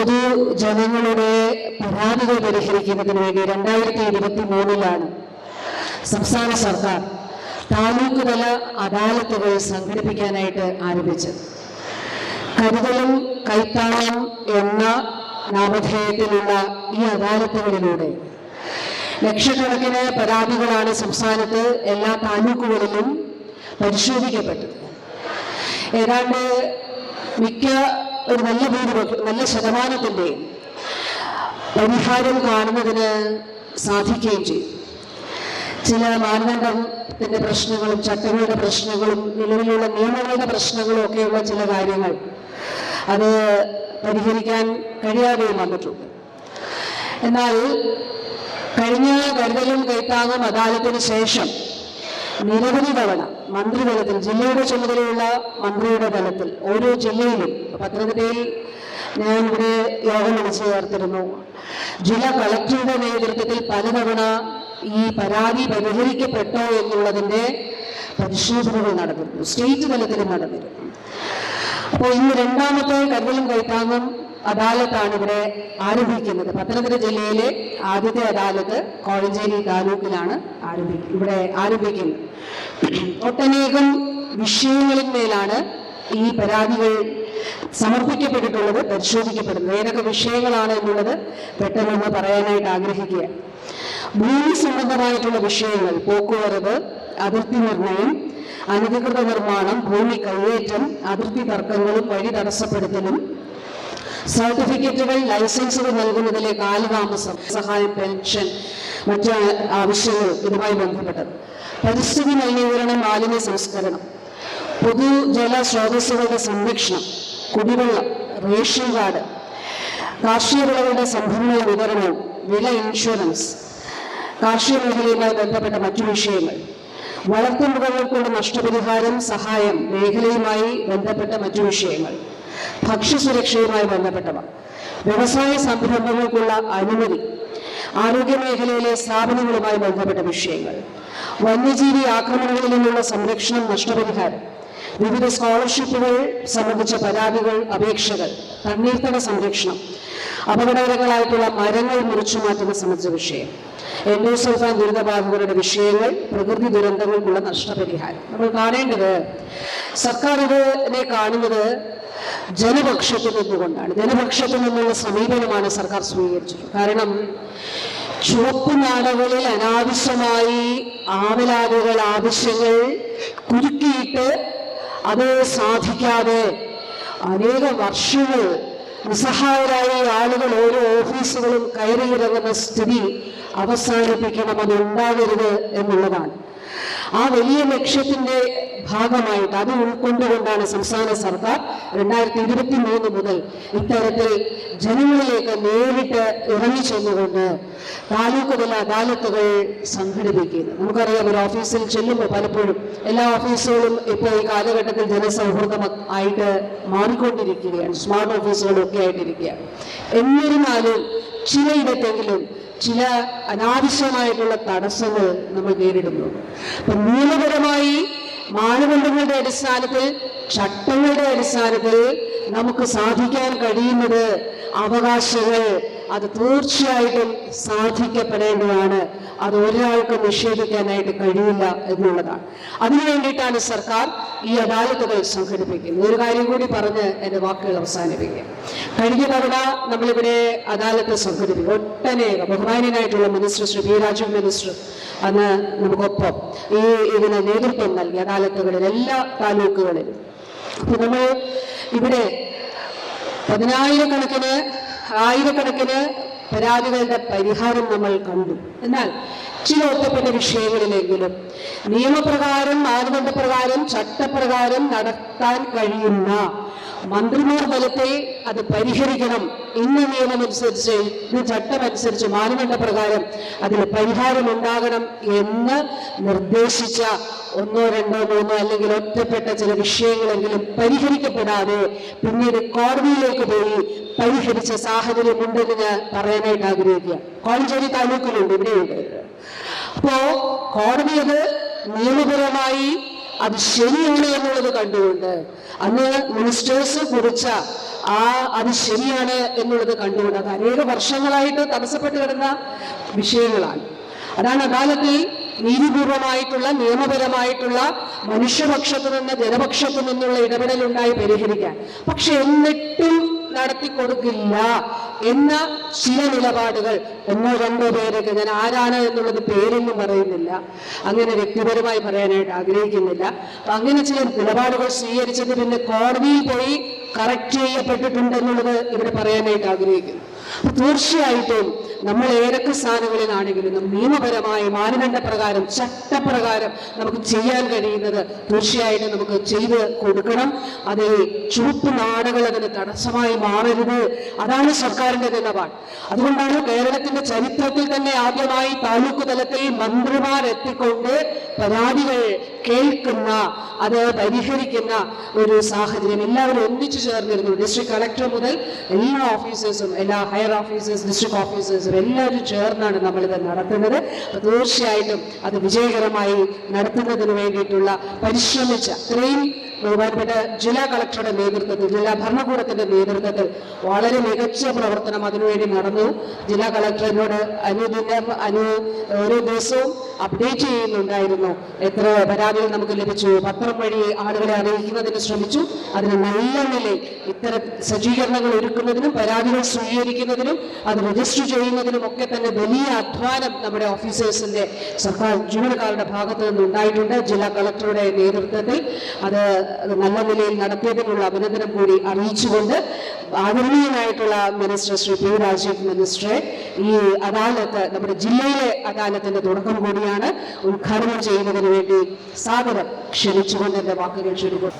പൊതു ജനങ്ങളുടെ പരാതികൾ പരിഹരിക്കുന്നതിന് വേണ്ടി രണ്ടായിരത്തി ഇരുപത്തി മൂന്നിലാണ് സംസ്ഥാന സർക്കാർ താലൂക്ക് തല അദാലത്തുകൾ സംഘടിപ്പിക്കാനായിട്ട് ആരംഭിച്ചത്. കരുതലും കൈത്താളം എന്ന നാമധേയത്തിലുള്ള ഈ അദാലത്തുകളിലൂടെ ലക്ഷക്കണക്കിന് പരാതികളാണ് സംസ്ഥാനത്ത് എല്ലാ താലൂക്കുകളിലും പരിശോധിക്കപ്പെട്ടത്. ഏതാണ്ട് മിക്ക ഒരു നല്ല ഭൂരിപക്ഷം നല്ല ശതമാനത്തിന്റെ പരിഹാരം കാണുന്നതിന് സാധിക്കുകയും ചെയ്യും. ചില മാനദണ്ഡത്തിന്റെ പ്രശ്നങ്ങളും ചട്ടങ്ങളുടെ പ്രശ്നങ്ങളും നിലവിലുള്ള നിയമങ്ങളുടെ പ്രശ്നങ്ങളും ഒക്കെയുള്ള ചില കാര്യങ്ങൾ അത് പരിഹരിക്കാൻ കഴിയാതെയും വന്നിട്ടുണ്ട്. എന്നാൽ കഴിഞ്ഞ കരുതലും കൈത്താങ്ങും അദാലത്തിന് ശേഷം നിരവധി തവണ മന്ത്രിതലത്തിൽ ജില്ലയുടെ ചുമതലയുള്ള മന്ത്രിയുടെ തലത്തിൽ ഓരോ ജില്ലയിലും പത്തനംതിട്ടയിൽ ഞാൻ ഇവിടെ യോഗം വിളിച്ചു ചേർത്തിരുന്നു. ജില്ലാ കളക്ടറുടെ നേതൃത്വത്തിൽ പലതവണ ഈ പരാതി പരിഹരിക്കപ്പെട്ടോ എന്നുള്ളതിന്റെ പരിശോധനകൾ നടന്നിരുന്നു. സ്റ്റേറ്റ് തലത്തിലും നടന്നിരുന്നു. അപ്പോൾ ഇന്ന് രണ്ടാമത്തെ കരുതലും കൈത്താങ്ങും അദാലത്താണ് ഇവിടെ ആരംഭിക്കുന്നത്. പത്തനംതിട്ട ജില്ലയിലെ ആദ്യത്തെ അദാലത്ത് കോഴഞ്ചേരി താലൂക്കിലാണ് ആരംഭിക്കുന്നത് ഇവിടെ ആരംഭിക്കുന്നത്. ഒട്ടനേകം വിഷയങ്ങളിന്മേലാണ് ഈ പരാതികൾ സമർപ്പിക്കപ്പെട്ടിട്ടുള്ളത് പരിശോധിക്കപ്പെടുന്നത്. ഏതൊക്കെ വിഷയങ്ങളാണ് എന്നുള്ളത് പെട്ടെന്ന് പറയാനായിട്ട് ആഗ്രഹിക്കുക. ഭൂമി സംബന്ധമായിട്ടുള്ള വിഷയങ്ങൾ പോക്കുവരവ് അതിർത്തി നിർണയം അനധികൃത നിർമ്മാണം ഭൂമി കൈയേറ്റം അതിർത്തി തർക്കങ്ങളും വഴി തടസ്സപ്പെടുത്തലും സർട്ടിഫിക്കറ്റുകൾ ലൈസൻസുകൾ നൽകുന്നതിലെ കാലതാമസം സഹായ പെൻഷൻ മറ്റ് ആവശ്യങ്ങൾ ഇതുമായി ബന്ധപ്പെട്ടത്. പരിസ്ഥിതി മലിനീകരണം മാലിന്യ സംസ്കരണം പൊതുജല സ്രോതസ്സുകളുടെ സംരക്ഷണം കുടിവെള്ളം റേഷൻ കാർഡ് കാർഷിക വിളകളുടെ സംഭരണ വിതരണവും വില ഇൻഷുറൻസ് കാർഷിക മേഖലയുമായി ബന്ധപ്പെട്ട മറ്റു വിഷയങ്ങൾ വളർത്തുമൃഗങ്ങൾക്കുള്ള നഷ്ടപരിഹാരം സഹായം മേഖലയുമായി ബന്ധപ്പെട്ട മറ്റു വിഷയങ്ങൾ. ഭക്ഷ്യസുരക്ഷയുമായി ബന്ധപ്പെട്ടവ. വ്യവസായ സംരംഭങ്ങൾക്കുള്ള അനുമതി ആരോഗ്യ മേഖലയിലെ സ്ഥാപനങ്ങളുമായി ബന്ധപ്പെട്ട വിഷയങ്ങൾ വന്യജീവി ആക്രമണങ്ങളിൽ നിന്നുള്ള സംരക്ഷണം നഷ്ടപരിഹാരം വിവിധ സ്കോളർഷിപ്പുകൾ സംബന്ധിച്ച പരാതികൾ അപേക്ഷകൾ തണ്ണീർത്തട സംരക്ഷണം അപകടകരങ്ങളായിട്ടുള്ള മരങ്ങൾ മുറിച്ചു മാറ്റുന്ന സംബന്ധിച്ച വിഷയം എൻഡോസൾഫാൻ ദുരിതബാധിതരുടെ വിഷയങ്ങൾ പ്രകൃതി ദുരന്തങ്ങൾക്കുള്ള നഷ്ടപരിഹാരം. നമ്മൾ കാണേണ്ടത് സർക്കാർ ഇതിനെ കാണുന്നത് ജനപക്ഷത്തു നിന്നുകൊണ്ടാണ്. ജനപക്ഷത്തിൽ നിന്നുള്ള സമീപനമാണ് സർക്കാർ സ്വീകരിച്ചത്. കാരണം ചുവപ്പ് നാടകളിൽ അനാവശ്യമായി ആവലാതികൾ ആവശ്യങ്ങൾ കുരുക്കിയിട്ട് അത് സാധിക്കാതെ അനേക വർഷങ്ങൾ നിസ്സഹായരായ ആളുകൾ ഓരോ ഓഫീസുകളും കയറിയിറങ്ങുന്ന സ്ഥിതി അവസാനിപ്പിക്കണം അത് ഉണ്ടാകരുത് എന്നുള്ളതാണ്. ആ വലിയ ലക്ഷ്യത്തിന്റെ ഭാഗമായിട്ട് അത് ഉൾക്കൊണ്ടുകൊണ്ടാണ് സംസ്ഥാന സർക്കാർ രണ്ടായിരത്തി ഇരുപത്തി മൂന്ന് മുതൽ ഇത്തരത്തിൽ ജനങ്ങളിലേക്ക് നേരിട്ട് ഇറങ്ങി ചെന്നുകൊണ്ട് താലൂക്ക് തല അദാലത്തുകൾ സംഘടിപ്പിക്കുന്നത് നമുക്കറിയാം ഒരു ഓഫീസിൽ ചെല്ലുമ്പോൾ പലപ്പോഴും എല്ലാ ഓഫീസുകളും ഇപ്പോൾ ഈ കാലഘട്ടത്തിൽ ജനസൗഹൃദം ആയിട്ട് മാറിക്കൊണ്ടിരിക്കുകയാണ്. സ്മാർട്ട് ഓഫീസുകളൊക്കെ ആയിട്ടിരിക്കുകയാണ്. എന്നിരുന്നാലും ചിലയിടത്തെങ്കിലും ചില അനാവശ്യമായിട്ടുള്ള തടസ്സങ്ങൾ നമ്മൾ നേരിടുന്നു. അപ്പൊ നിയമപരമായി മാനദണ്ഡങ്ങളുടെ അടിസ്ഥാനത്തിൽ ചട്ടങ്ങളുടെ അടിസ്ഥാനത്തിൽ നമുക്ക് സാധിക്കാൻ കഴിയുന്നത് അവകാശങ്ങൾ അത് തീർച്ചയായിട്ടും സാധിക്കപ്പെടേണ്ടതാണ്. അത് ഒരാൾക്ക് നിഷേധിക്കാനായിട്ട് കഴിയില്ല എന്നുള്ളതാണ്. അതിനു വേണ്ടിയിട്ടാണ് സർക്കാർ ഈ അദാലത്തുകൾ സംഘടിപ്പിക്കുന്നത്. ഒരു കാര്യം കൂടി പറഞ്ഞ് എന്റെ വാക്കുകൾ അവസാനിപ്പിക്കുക കഴിഞ്ഞ തവണ നമ്മളിവിടെ അദാലത്ത് സംഘടിപ്പിക്കും. ഒട്ടനേകം ബഹുമാന്യനായിട്ടുള്ള minister Shri P Rajeev minister അന്ന് നമുക്കൊപ്പം ഈ ഇതിന് നേതൃത്വം നൽകി അദാലത്തുകളിൽ എല്ലാ താലൂക്കുകളിലും. അപ്പൊ നമ്മൾ ഇവിടെ പതിനായിരക്കണക്കിന് ആയിരക്കണക്കിന് പരാതികളുടെ പരിഹാരം നമ്മൾ കണ്ടു. എന്നാൽ ചില ഒറ്റപ്പെട്ട വിഷയങ്ങളിലെങ്കിലും നിയമപ്രകാരം മാനദണ്ഡപ്രകാരം ചട്ടപ്രകാരം നടത്താൻ കഴിയുന്ന മന്ത്രിമാർ തലത്തെ അത് പരിഹരിക്കണം. ഇന്ന നിയമമനുസരിച്ച് ഇന്ന് ചട്ടമനുസരിച്ച് മാനദണ്ഡപ്രകാരം അതിന് പരിഹാരം ഉണ്ടാകണം എന്ന് നിർദ്ദേശിച്ച ഒന്നോ രണ്ടോ മൂന്നോ അല്ലെങ്കിൽ ഒറ്റപ്പെട്ട ചില വിഷയങ്ങളെങ്കിലും പരിഹരിക്കപ്പെടാതെ പിന്നീട് കോടതിയിലേക്ക് പോയി പരിഹരിച്ച സാഹചര്യം ഉണ്ടെന്ന് ഞാൻ പറയാനായിട്ട് ആഗ്രഹിക്കുക. കോഴഞ്ചേരി താലൂക്കിലുണ്ട് ഇവിടെയുണ്ട്. അപ്പോ കോടതി അത് നിയമപരമായി അത് ശരിയാണ് എന്നുള്ളത് കണ്ടുകൊണ്ട് അന്ന് മിനിസ്റ്റേഴ്സ് കുറിച്ച ആ അത് ശരിയാണ് എന്നുള്ളത് കണ്ടുകൊണ്ട് അത് അനേക വർഷങ്ങളായിട്ട് തടസ്സപ്പെട്ട് കിടന്ന വിഷയങ്ങളാണ്. അതാണ് അദാലത്തിൽ നീതിപൂർവമായിട്ടുള്ള നിയമപരമായിട്ടുള്ള മനുഷ്യപക്ഷത്തു നിന്ന് ജനപക്ഷത്തു നിന്നുള്ള ഇടപെടലുണ്ടായി പരിഹരിക്കാൻ. പക്ഷെ എന്നിട്ടും നടത്തിക്കൊടുക്കില്ല. എന്ന ചില നിലപാടുകൾ. ഒന്നോ രണ്ടോ പേരൊക്കെ ഞാൻ ആരാണ് എന്നുള്ളത് പേരൊന്നും പറയുന്നില്ല. അങ്ങനെ വ്യക്തിപരമായി പറയാനായിട്ട് ആഗ്രഹിക്കുന്നില്ല. അപ്പൊ അങ്ങനെ ചില നിലപാടുകൾ സ്വീകരിച്ചത് പിന്നെ കോടതിയിൽ പോയി കറക്റ്റ് ചെയ്യപ്പെട്ടിട്ടുണ്ട് എന്നുള്ളത് ഇവിടെ പറയാനായിട്ട് ആഗ്രഹിക്കുന്നു. തീർച്ചയായിട്ടും നമ്മൾ ഏതൊക്കെ സ്ഥാനങ്ങളിലാണെങ്കിലും നിയമപരമായ മാനദണ്ഡ പ്രകാരം ചട്ടപ്രകാരം നമുക്ക് ചെയ്യാൻ കഴിയുന്നത് തീർച്ചയായിട്ടും നമുക്ക് ചെയ്ത് കൊടുക്കണം. അത് ചുവപ്പ് നാടുകൾ അതിന് തടസ്സമായി മാറരുത്. അതാണ് സർക്കാരിന്റെ നിലപാട്. അതുകൊണ്ടാണ് കേരളത്തിന്റെ ചരിത്രത്തിൽ തന്നെ ആദ്യമായി താലൂക്ക് തലത്തിൽ മന്ത്രിമാരെത്തിക്കൊണ്ട് പരാതികൾ കേൾക്കുന്ന അത് പരിഹരിക്കുന്ന ഒരു സാഹചര്യം. എല്ലാവരും ഒന്നിച്ചു ചേർന്നിരുന്നു. ഡിസ്ട്രിക്ട് കളക്ടർ മുതൽ എല്ലാ ഓഫീസേഴ്സും എല്ലാ ഹയർ ഓഫീസേഴ്സ് ഡിസ്ട്രിക്ട് ഓഫീസേഴ്സും എല്ലാവരും ചേർന്നാണ് നമ്മളിത് നടത്തുന്നത്. തീർച്ചയായിട്ടും അത് വിജയകരമായി നടത്തുന്നതിന് വേണ്ടിയിട്ടുള്ള പരിശ്രമിച്ച ഇത്രയും ബഹുമാനപ്പെട്ട ജില്ലാ കളക്ടറുടെ നേതൃത്വത്തിൽ ജില്ലാ ഭരണകൂടത്തിന്റെ നേതൃത്വത്തിൽ വളരെ മികച്ച പ്രവർത്തനം അതിനുവേണ്ടി നടന്നു. ജില്ലാ കളക്ടറിനോട് അനുദിനം അനു ഓരോ ദിവസവും അപ്ഡേറ്റ് ചെയ്യുന്നുണ്ടായിരുന്നു. എത്ര പരാതികൾ നമുക്ക് ലഭിച്ചു. പത്രം വഴി ആളുകളെ അറിയിക്കുന്നതിന് ശ്രമിച്ചു. അതിന് നല്ല നിലയിൽ ഇത്തരം സജ്ജീകരണങ്ങൾ ഒരുക്കുന്നതിനും പരാതികൾ സ്വീകരിക്കുന്നതിനും അത് രജിസ്റ്റർ ചെയ്യുന്നതിനും ഒക്കെ തന്നെ വലിയ അധ്വാനം നമ്മുടെ ഓഫീസേഴ്സിന്റെ സർക്കാർ ജീവനക്കാരുടെ ഭാഗത്തു നിന്നുണ്ടായിട്ടുണ്ട് ജില്ലാ കളക്ടറുടെ നേതൃത്വത്തിൽ അത് നല്ല നിലയിൽ നടത്തിയതിനുള്ള അഭിനന്ദനം കൂടി അറിയിച്ചുകൊണ്ട് ആദരണീയനായിട്ടുള്ള മിനിസ്റ്റർ ശ്രീ പി രാജീവ് മിനിസ്റ്ററെ ഈ അദാലത്ത് നമ്മുടെ ജില്ലയിലെ അദാലത്തിന്റെ തുടക്കം കൂടിയാണ് ഉദ്ഘാടനം ചെയ്യുന്നതിന് വേണ്ടി സാദരം ക്ഷണിച്ചുകൊണ്ട് എന്റെ വാക്കുകൾ ചുരുക്കും.